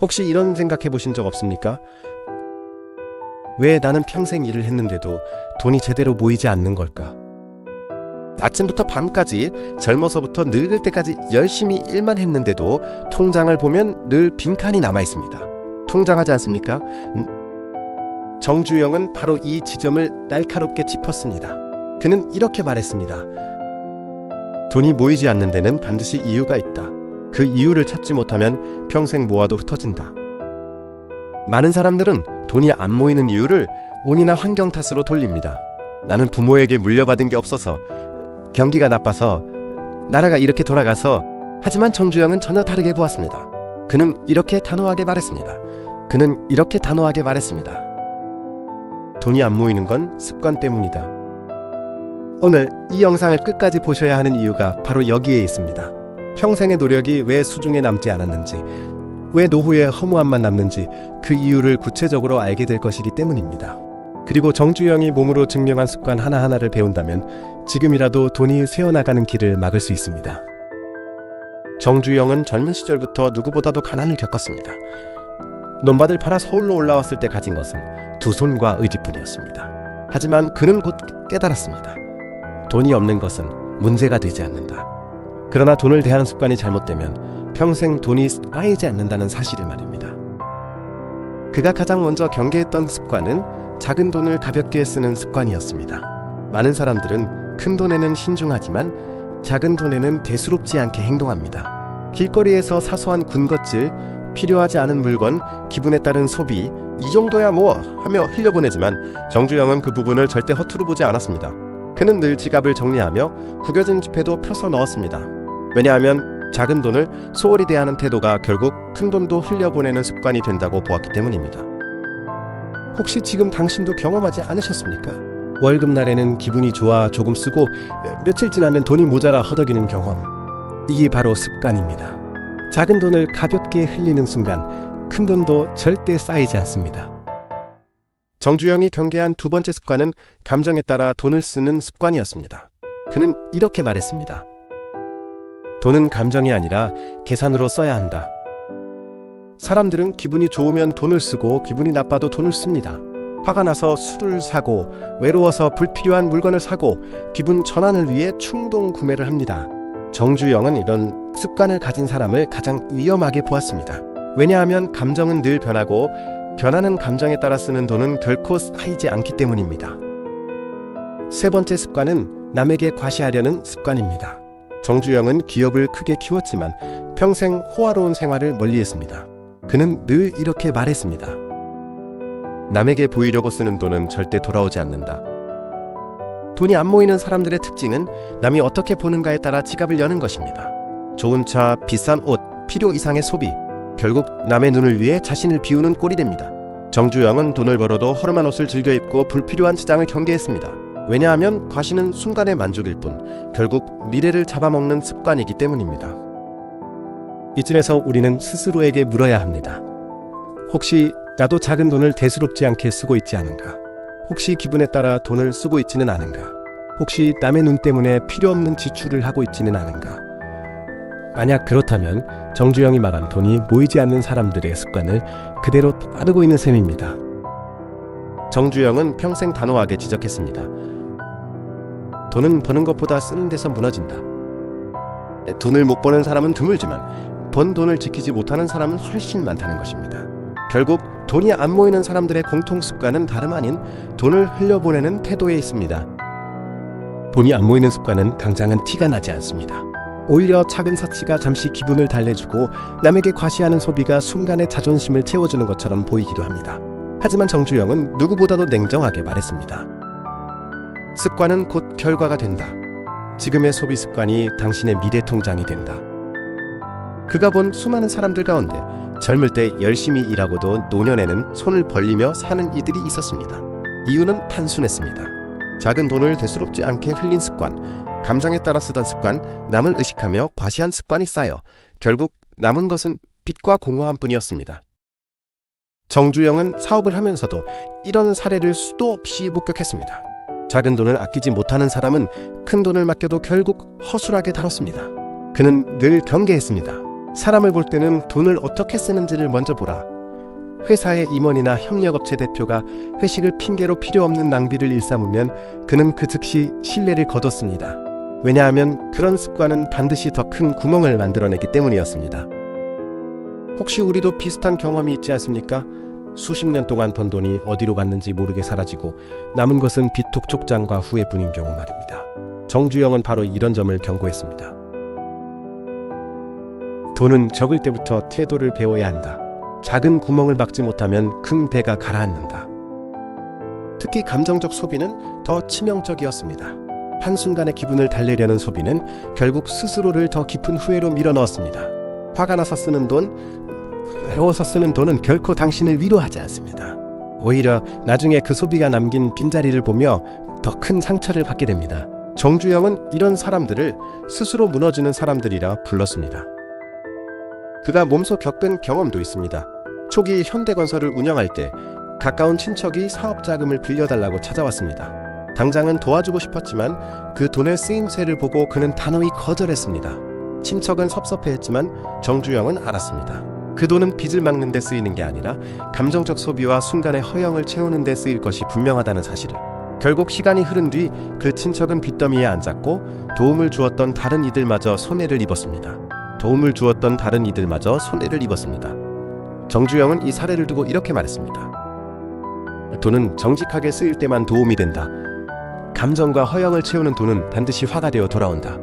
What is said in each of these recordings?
혹시 이런 생각해 보신 적 없습니까? 왜 나는 평생 일을 했는데도 돈이 제대로 모이지 않는 걸까? 아침부터 밤까지 젊어서부터 늙을 때까지 열심히 일만 했는데도 통장을 보면 늘 빈칸이 남아 있습니다. 통장하지 않습니까? 음, 정주영은 바로 이 지점을 날카롭게 짚었습니다. 그는 이렇게 말했습니다. 돈이 모이지 않는 데는 반드시 이유가 있다. 그 이유를 찾지 못하면 평생 모아도 흩어진다. 많은 사람들은 돈이 안 모이는 이유를 온이나 환경 탓으로 돌립니다. 나는 부모에게 물려받은 게 없어서 경기가 나빠서 나라가 이렇게 돌아가서 하지만 정주영은 전혀 다르게 보았습니다. 그는 이렇게 단호하게 말했습니다. 그는 이렇게 단호하게 말했습니다. 돈이 안 모이는 건 습관 때문이다. 오늘 이 영상을 끝까지 보셔야 하는 이유가 바로 여기에 있습니다. 평생의 노력이 왜 수중에 남지 않았는지, 왜 노후에 허무함만 남는지 그 이유를 구체적으로 알게 될 것이기 때문입니다. 그리고 정주영이 몸으로 증명한 습관 하나하나를 배운다면 지금이라도 돈이 새어나가는 길을 막을 수 있습니다. 정주영은 젊은 시절부터 누구보다도 가난을 겪었습니다. 논밭을 팔아 서울로 올라왔을 때 가진 것은 두 손과 의지뿐이었습니다. 하지만 그는 곧 깨달았습니다. 돈이 없는 것은 문제가 되지 않는다. 그러나 돈을 대하는 습관이 잘못되면 평생 돈이 쌓이지 않는다는 사실을 말입니다. 그가 가장 먼저 경계했던 습관은 작은 돈을 가볍게 쓰는 습관이었습니다. 많은 사람들은 큰 돈에는 신중하지만 작은 돈에는 대수롭지 않게 행동합니다. 길거리에서 사소한 군것질, 필요하지 않은 물건, 기분에 따른 소비, 이 정도야 뭐 하며 흘려보내지만 정주영은 그 부분을 절대 허투루 보지 않았습니다. 그는 늘 지갑을 정리하며 구겨진 지폐도 펴서 넣었습니다. 왜냐하면 작은 돈을 소홀히 대하는 태도가 결국 큰 돈도 흘려보내는 습관이 된다고 보았기 때문입니다. 혹시 지금 당신도 경험하지 않으셨습니까? 월급날에는 기분이 좋아 조금 쓰고 며칠 지나면 돈이 모자라 허덕이는 경험. 이게 바로 습관입니다. 작은 돈을 가볍게 흘리는 순간 큰 돈도 절대 쌓이지 않습니다. 정주영이 경계한 두 번째 습관은 감정에 따라 돈을 쓰는 습관이었습니다. 그는 이렇게 말했습니다. 돈은 감정이 아니라 계산으로 써야 한다. 사람들은 기분이 좋으면 돈을 쓰고 기분이 나빠도 돈을 씁니다. 화가 나서 술을 사고 외로워서 불필요한 물건을 사고 기분 전환을 위해 충동 구매를 합니다. 정주영은 이런 습관을 가진 사람을 가장 위험하게 보았습니다. 왜냐하면 감정은 늘 변하고 변하는 감정에 따라 쓰는 돈은 결코 쌓이지 않기 때문입니다. 세 번째 습관은 남에게 과시하려는 습관입니다. 정주영은 기업을 크게 키웠지만 평생 호화로운 생활을 멀리했습니다. 그는 늘 이렇게 말했습니다. 남에게 보이려고 쓰는 돈은 절대 돌아오지 않는다. 돈이 안 모이는 사람들의 특징은 남이 어떻게 보는가에 따라 지갑을 여는 것입니다. 좋은 차, 비싼 옷, 필요 이상의 소비, 결국 남의 눈을 위해 자신을 비우는 꼴이 됩니다. 정주영은 돈을 벌어도 허름한 옷을 즐겨 입고 불필요한 지장을 경계했습니다. 왜냐하면 과시는 순간의 만족일 뿐 결국 미래를 잡아먹는 습관이기 때문입니다. 이쯤에서 우리는 스스로에게 물어야 합니다. 혹시 나도 작은 돈을 대수롭지 않게 쓰고 있지 않은가? 혹시 기분에 따라 돈을 쓰고 있지는 않은가? 혹시 남의 눈 때문에 필요 없는 지출을 하고 있지는 않은가? 만약 그렇다면 정주영이 말한 돈이 모이지 않는 사람들의 습관을 그대로 따르고 있는 셈입니다. 정주영은 평생 단호하게 지적했습니다. 돈은 버는 것보다 쓰는 데서 무너진다. 돈을 못 버는 사람은 드물지만 번 돈을 지키지 못하는 사람은 훨씬 많다는 것입니다. 결국 돈이 안 모이는 사람들의 공통 습관은 다름 아닌 돈을 흘려보내는 태도에 있습니다. 돈이 안 모이는 습관은 당장은 티가 나지 않습니다. 오히려 작은 사치가 잠시 기분을 달래주고 남에게 과시하는 소비가 순간의 자존심을 채워주는 것처럼 보이기도 합니다. 하지만 정주영은 누구보다도 냉정하게 말했습니다. 습관은 곧 결과가 된다. 지금의 소비 습관이 당신의 미래 통장이 된다. 그가 본 수많은 사람들 가운데 젊을 때 열심히 일하고도 노년에는 손을 벌리며 사는 이들이 있었습니다. 이유는 단순했습니다. 작은 돈을 대수롭지 않게 흘린 습관, 감정에 따라 쓰던 습관, 남을 의식하며 과시한 습관이 쌓여 결국 남은 것은 빚과 공허함 뿐이었습니다. 정주영은 사업을 하면서도 이런 사례를 수도 없이 목격했습니다. 작은 돈을 아끼지 못하는 사람은 큰 돈을 맡겨도 결국 허술하게 다뤘습니다. 그는 늘 경계했습니다. 사람을 볼 때는 돈을 어떻게 쓰는지를 먼저 보라. 회사의 임원이나 협력업체 대표가 회식을 핑계로 필요 없는 낭비를 일삼으면 그는 그 즉시 신뢰를 거뒀습니다. 왜냐하면 그런 습관은 반드시 더 큰 구멍을 만들어내기 때문이었습니다. 혹시 우리도 비슷한 경험이 있지 않습니까? 수십 년 동안 번 돈이 어디로 갔는지 모르게 사라지고 남은 것은 비톡촉장과 후회뿐인 경우 말입니다. 정주영은 바로 이런 점을 경고했습니다. 돈은 적을 때부터 태도를 배워야 한다. 작은 구멍을 막지 못하면 큰 배가 가라앉는다. 특히 감정적 소비는 더 치명적이었습니다. 한순간의 기분을 달래려는 소비는 결국 스스로를 더 깊은 후회로 밀어넣었습니다. 화가 나서 쓰는 돈, 외로워서 쓰는 돈은 결코 당신을 위로하지 않습니다. 오히려 나중에 그 소비가 남긴 빈자리를 보며 더 큰 상처를 받게 됩니다. 정주영은 이런 사람들을 스스로 무너지는 사람들이라 불렀습니다. 그가 몸소 겪은 경험도 있습니다. 초기 현대건설을 운영할 때 가까운 친척이 사업 자금을 빌려달라고 찾아왔습니다. 당장은 도와주고 싶었지만 그 돈의 쓰임새를 보고 그는 단호히 거절했습니다. 친척은 섭섭해했지만 정주영은 알았습니다. 그 돈은 빚을 막는 데 쓰이는 게 아니라 감정적 소비와 순간의 허영을 채우는 데 쓰일 것이 분명하다는 사실을. 결국 시간이 흐른 뒤 그 친척은 빚더미에 앉았고 도움을 주었던 다른 이들마저 손해를 입었습니다. 도움을 주었던 다른 이들마저 손해를 입었습니다. 정주영은 이 사례를 두고 이렇게 말했습니다. 돈은 정직하게 쓰일 때만 도움이 된다. 감정과 허영을 채우는 돈은 반드시 화가 되어 돌아온다.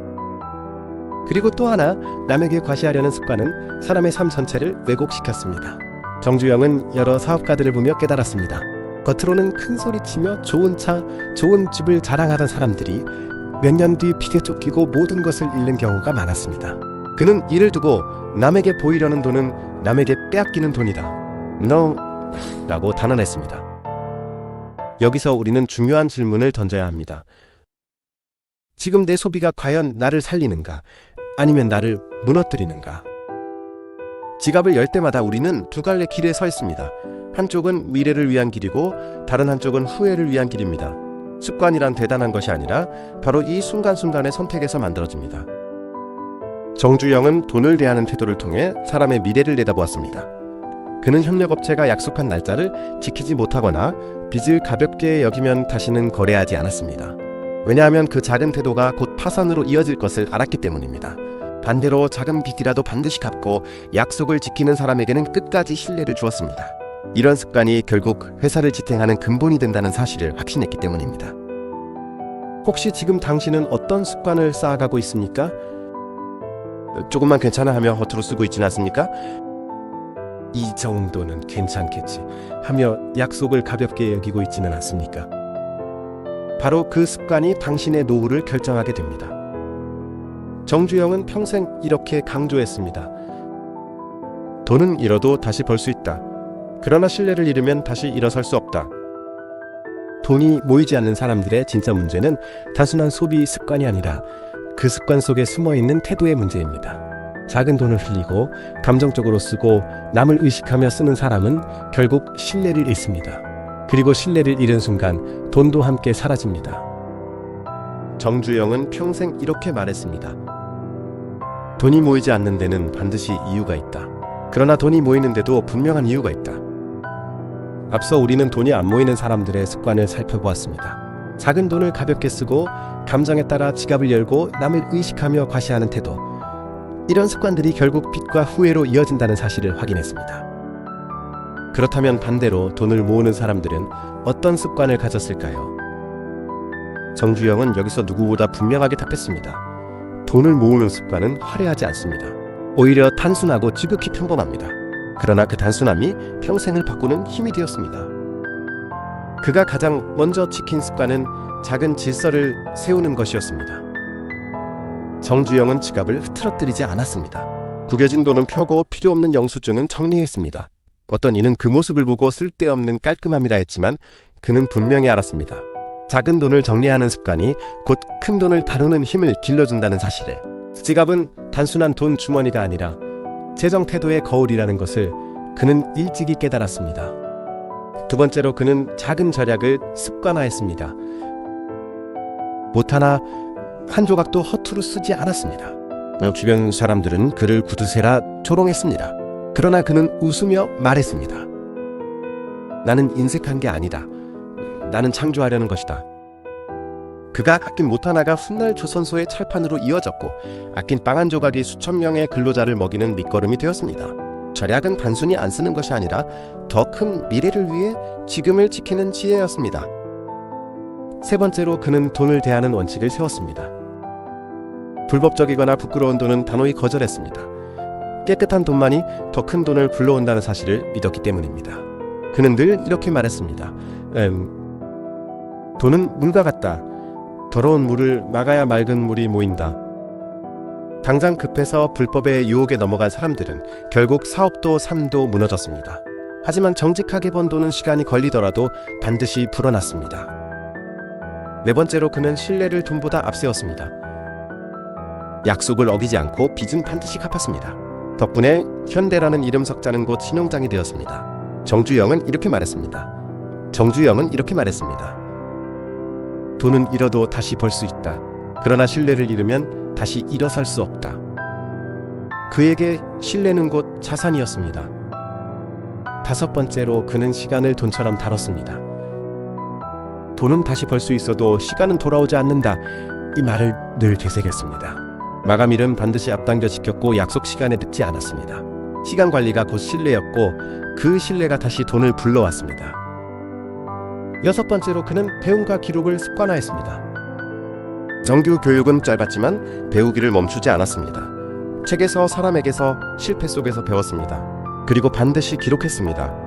그리고 또 하나 남에게 과시하려는 습관은 사람의 삶 전체를 왜곡시켰습니다. 정주영은 여러 사업가들을 보며 깨달았습니다. 겉으로는 큰 소리치며 좋은 차, 좋은 집을 자랑하던 사람들이 몇 년 뒤 빚에 쫓기고 모든 것을 잃는 경우가 많았습니다. 그는 이를 두고 남에게 보이려는 돈은 남에게 빼앗기는 돈이다. No, 라고 단언했습니다. 여기서 우리는 중요한 질문을 던져야 합니다. 지금 내 소비가 과연 나를 살리는가? 아니면 나를 무너뜨리는가? 지갑을 열 때마다 우리는 두 갈래 길에 서 있습니다. 한쪽은 미래를 위한 길이고 다른 한쪽은 후회를 위한 길입니다. 습관이란 대단한 것이 아니라 바로 이 순간순간의 선택에서 만들어집니다. 정주영은 돈을 대하는 태도를 통해 사람의 미래를 내다보았습니다. 그는 협력업체가 약속한 날짜를 지키지 못하거나 빚을 가볍게 여기면 다시는 거래하지 않았습니다. 왜냐하면 그 작은 태도가 곧 파산으로 이어질 것을 알았기 때문입니다. 반대로 작은 빚이라도 반드시 갚고 약속을 지키는 사람에게는 끝까지 신뢰를 주었습니다. 이런 습관이 결국 회사를 지탱하는 근본이 된다는 사실을 확신했기 때문입니다. 혹시 지금 당신은 어떤 습관을 쌓아가고 있습니까? 조금만 괜찮아 하며 허투루 쓰고 있지는 않습니까? 이 정도는 괜찮겠지 하며 약속을 가볍게 여기고 있지는 않습니까? 바로 그 습관이 당신의 노후를 결정하게 됩니다. 정주영은 평생 이렇게 강조했습니다. 돈은 잃어도 다시 벌 수 있다. 그러나 신뢰를 잃으면 다시 일어설 수 없다. 돈이 모이지 않는 사람들의 진짜 문제는 단순한 소비 습관이 아니라 그 습관 속에 숨어 있는 태도의 문제입니다. 작은 돈을 흘리고 감정적으로 쓰고 남을 의식하며 쓰는 사람은 결국 신뢰를 잃습니다. 그리고 신뢰를 잃은 순간 돈도 함께 사라집니다. 정주영은 평생 이렇게 말했습니다. 돈이 모이지 않는 데는 반드시 이유가 있다. 그러나 돈이 모이는데도 분명한 이유가 있다. 앞서 우리는 돈이 안 모이는 사람들의 습관을 살펴보았습니다. 작은 돈을 가볍게 쓰고 감정에 따라 지갑을 열고 남을 의식하며 과시하는 태도. 이런 습관들이 결국 빚과 후회로 이어진다는 사실을 확인했습니다. 그렇다면 반대로 돈을 모으는 사람들은 어떤 습관을 가졌을까요? 정주영은 여기서 누구보다 분명하게 답했습니다. 돈을 모으는 습관은 화려하지 않습니다. 오히려 단순하고 지극히 평범합니다. 그러나 그 단순함이 평생을 바꾸는 힘이 되었습니다. 그가 가장 먼저 지킨 습관은 작은 질서를 세우는 것이었습니다. 정주영은 지갑을 흐트러뜨리지 않았습니다. 구겨진 돈은 펴고 필요 없는 영수증은 정리했습니다. 어떤 이는 그 모습을 보고 쓸데없는 깔끔함이라 했지만 그는 분명히 알았습니다. 작은 돈을 정리하는 습관이 곧 큰 돈을 다루는 힘을 길러준다는 사실을. 지갑은 단순한 돈 주머니가 아니라 재정 태도의 거울이라는 것을 그는 일찍이 깨달았습니다. 두 번째로 그는 작은 절약을 습관화했습니다. 못 하나 한 조각도 허투루 쓰지 않았습니다. 주변 사람들은 그를 구두쇠라 조롱했습니다. 그러나 그는 웃으며 말했습니다. 나는 인색한 게 아니다. 나는 창조하려는 것이다. 그가 아낀 못 하나가 훗날 조선소의 철판으로 이어졌고 아낀 빵 한 조각이 수천 명의 근로자를 먹이는 밑거름이 되었습니다. 절약은 단순히 안 쓰는 것이 아니라 더 큰 미래를 위해 지금을 지키는 지혜였습니다. 세 번째로 그는 돈을 대하는 원칙을 세웠습니다. 불법적이거나 부끄러운 돈은 단호히 거절했습니다. 깨끗한 돈만이 더 큰 돈을 불러온다는 사실을 믿었기 때문입니다. 그는 늘 이렇게 말했습니다. 음, 돈은 물과 같다. 더러운 물을 막아야 맑은 물이 모인다. 당장 급해서 불법의 유혹에 넘어간 사람들은 결국 사업도 삶도 무너졌습니다. 하지만 정직하게 번 돈은 시간이 걸리더라도 반드시 불어났습니다. 네 번째로 그는 신뢰를 돈보다 앞세웠습니다. 약속을 어기지 않고 빚은 반드시 갚았습니다. 덕분에 현대라는 이름 석자는 곧 신용장이 되었습니다. 정주영은 이렇게 말했습니다. 정주영은 이렇게 말했습니다. 돈은 잃어도 다시 벌 수 있다. 그러나 신뢰를 잃으면 다시 일어설 수 없다. 그에게 신뢰는 곧 자산이었습니다. 다섯 번째로 그는 시간을 돈처럼 다뤘습니다. 돈은 다시 벌 수 있어도 시간은 돌아오지 않는다. 이 말을 늘 되새겼습니다. 마감일은 반드시 앞당겨 지켰고 약속 시간에 늦지 않았습니다. 시간 관리가 곧 신뢰였고 그 신뢰가 다시 돈을 불러왔습니다. 여섯 번째로 그는 배움과 기록을 습관화했습니다. 정규 교육은 짧았지만 배우기를 멈추지 않았습니다. 책에서 사람에게서 실패 속에서 배웠습니다. 그리고 반드시 기록했습니다.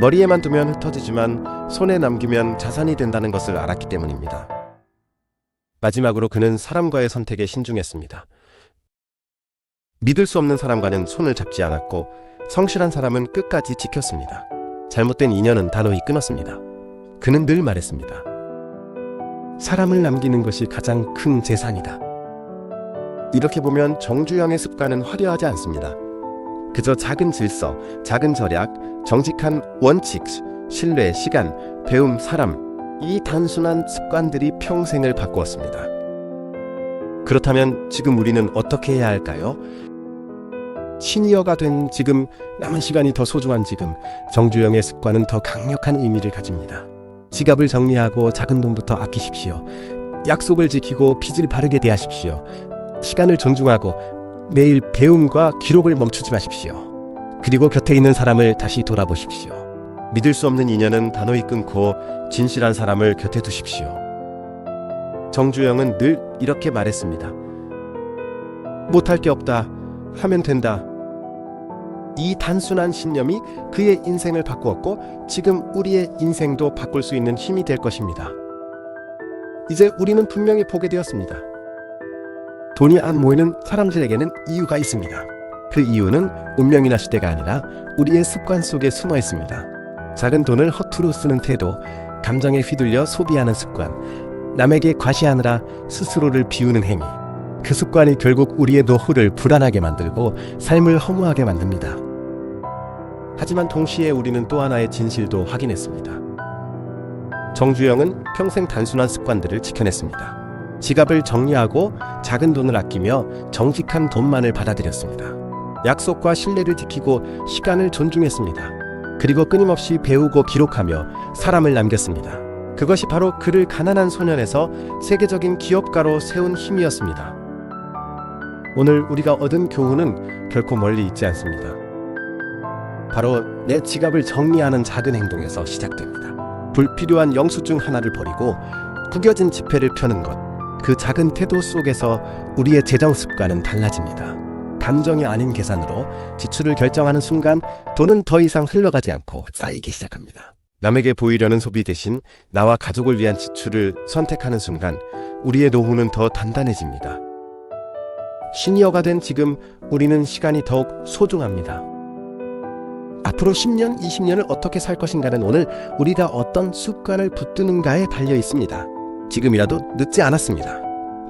머리에만 두면 흩어지지만 손에 남기면 자산이 된다는 것을 알았기 때문입니다. 마지막으로 그는 사람과의 선택에 신중했습니다. 믿을 수 없는 사람과는 손을 잡지 않았고 성실한 사람은 끝까지 지켰습니다. 잘못된 인연은 단호히 끊었습니다. 그는 늘 말했습니다. 사람을 남기는 것이 가장 큰 재산이다. 이렇게 보면 정주영의 습관은 화려하지 않습니다. 그저 작은 질서, 작은 절약, 정직한 원칙, 신뢰, 시간, 배움, 사람, 이 단순한 습관들이 평생을 바꾸었습니다. 그렇다면 지금 우리는 어떻게 해야 할까요? 시니어가 된 지금, 남은 시간이 더 소중한 지금, 정주영의 습관은 더 강력한 의미를 가집니다. 지갑을 정리하고 작은 돈부터 아끼십시오. 약속을 지키고 빚을 바르게 대하십시오. 시간을 존중하고 매일 배움과 기록을 멈추지 마십시오. 그리고 곁에 있는 사람을 다시 돌아보십시오. 믿을 수 없는 인연은 단호히 끊고 진실한 사람을 곁에 두십시오. 정주영은 늘 이렇게 말했습니다. 못할 게 없다. 하면 된다. 이 단순한 신념이 그의 인생을 바꾸었고 지금 우리의 인생도 바꿀 수 있는 힘이 될 것입니다. 이제 우리는 분명히 보게 되었습니다. 돈이 안 모이는 사람들에게는 이유가 있습니다. 그 이유는 운명이나 시대가 아니라 우리의 습관 속에 숨어 있습니다. 작은 돈을 허투루 쓰는 태도, 감정에 휘둘려 소비하는 습관, 남에게 과시하느라 스스로를 비우는 행위. 그 습관이 결국 우리의 노후를 불안하게 만들고 삶을 허무하게 만듭니다. 하지만 동시에 우리는 또 하나의 진실도 확인했습니다. 정주영은 평생 단순한 습관들을 지켜냈습니다. 지갑을 정리하고 작은 돈을 아끼며 정직한 돈만을 받아들였습니다. 약속과 신뢰를 지키고 시간을 존중했습니다. 그리고 끊임없이 배우고 기록하며 사람을 남겼습니다. 그것이 바로 그를 가난한 소년에서 세계적인 기업가로 세운 힘이었습니다. 오늘 우리가 얻은 교훈은 결코 멀리 있지 않습니다. 바로 내 지갑을 정리하는 작은 행동에서 시작됩니다. 불필요한 영수증 하나를 버리고 구겨진 지폐를 펴는 것. 그 작은 태도 속에서 우리의 재정 습관은 달라집니다. 감정이 아닌 계산으로 지출을 결정하는 순간 돈은 더 이상 흘러가지 않고 쌓이기 시작합니다. 남에게 보이려는 소비 대신 나와 가족을 위한 지출을 선택하는 순간 우리의 노후는 더 단단해집니다. 시니어가 된 지금 우리는 시간이 더욱 소중합니다. 앞으로 10년, 20년을 어떻게 살 것인가는 오늘 우리가 어떤 습관을 붙드는가에 달려 있습니다. 지금이라도 늦지 않았습니다.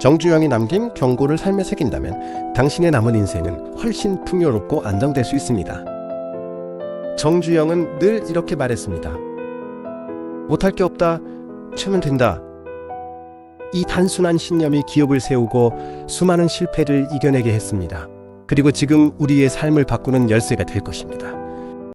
정주영이 남긴 경고를 삶에 새긴다면 당신의 남은 인생은 훨씬 풍요롭고 안정될 수 있습니다. 정주영은 늘 이렇게 말했습니다. 못할 게 없다. 채면 된다. 이 단순한 신념이 기업을 세우고 수많은 실패를 이겨내게 했습니다. 그리고 지금 우리의 삶을 바꾸는 열쇠가 될 것입니다.